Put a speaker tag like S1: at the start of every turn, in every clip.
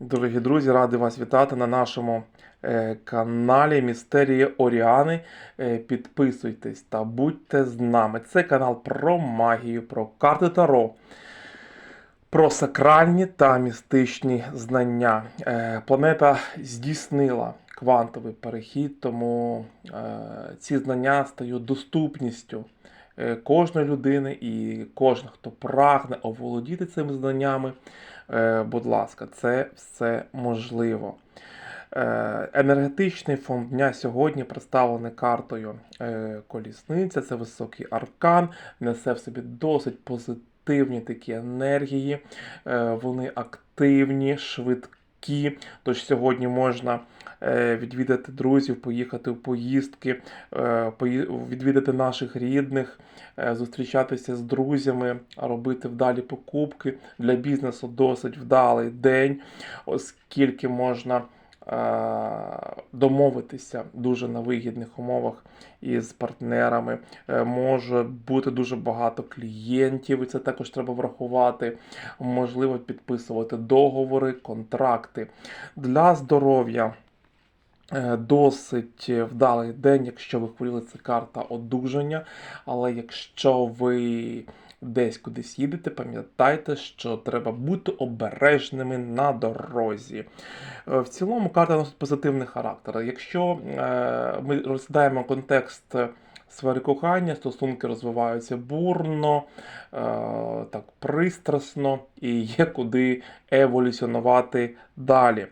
S1: Дорогі друзі, радий вас вітати на нашому е, каналі Містерії Оріани. Е, підписуйтесь та будьте з нами. Це канал про магію, про карти Таро, про сакральні та містичні знання. Е, планета здійснила квантовий перехід, тому ці знання стають доступністю кожної людини і кожен, хто прагне оволодіти цими знаннями. Е, будь ласка, це все можливо. Е, Енергетичний фон дня сьогодні представлений картою е, Колісниця. Це високий аркан, несе в собі досить позитивні такі енергії. Е, Вони активні, швидкі. Тож сьогодні можна е, відвідати друзів, поїхати в поїздки, е, відвідати наших рідних, е, зустрічатися з друзями, робити вдалі покупки. Для бізнесу досить вдалий день, оскільки можна домовитися дуже на вигідних умовах із партнерами. Е, Може бути дуже багато клієнтів, і це також треба врахувати. Можливо, підписувати договори, контракти для здоров'я. Е, Досить вдалий день, якщо ви хворіли, це карта одужання. Але якщо ви десь кудись їдете, пам'ятайте, що треба бути обережними на дорозі. Е, В цілому карта носить позитивний характер. Якщо е, ми розглядаємо контекст сфери кохання, стосунки розвиваються бурно, е, так пристрасно і є куди еволюціонувати далі.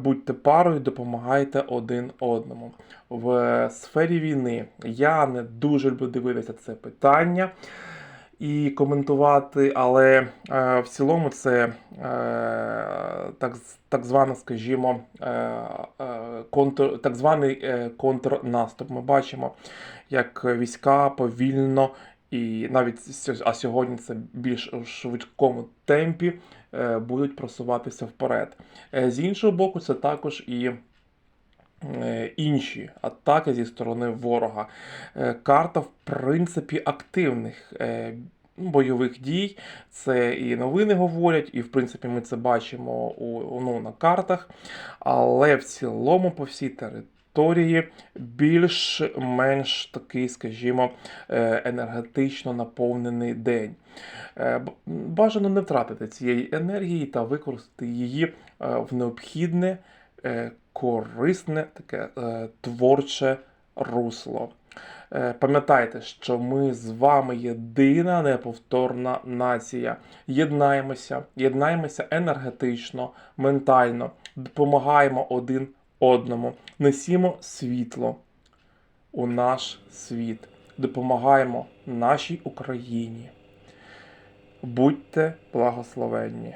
S1: Будьте парою, допомагайте один одному. В сфері війни я не дуже люблю дивитися це питання і коментувати, але е, в цілому це е, так, так звана, скажімо, е, контр, так званий контрнаступ. Ми бачимо, як війська повільно і навіть а сьогодні це більш у швидкому темпі будуть просуватися вперед. З іншого боку, це також і інші атаки зі сторони ворога. Е, Карта, в принципі, активних е, бойових дій. Це і новини говорять, і в принципі ми це бачимо у, ну, на картах. Але в цілому по всій території більш-менш такий, скажімо, е, енергетично наповнений день. Е, Бажано не втратити цієї енергії та використати її е, в необхідне, е, корисне, таке е, творче русло. Е, Пам'ятайте, що ми з вами єдина неповторна нація. Єднаємося, єднаємося енергетично, ментально, допомагаємо один одному, несімо світло у наш світ, допомагаємо нашій Україні. Будьте благословенні!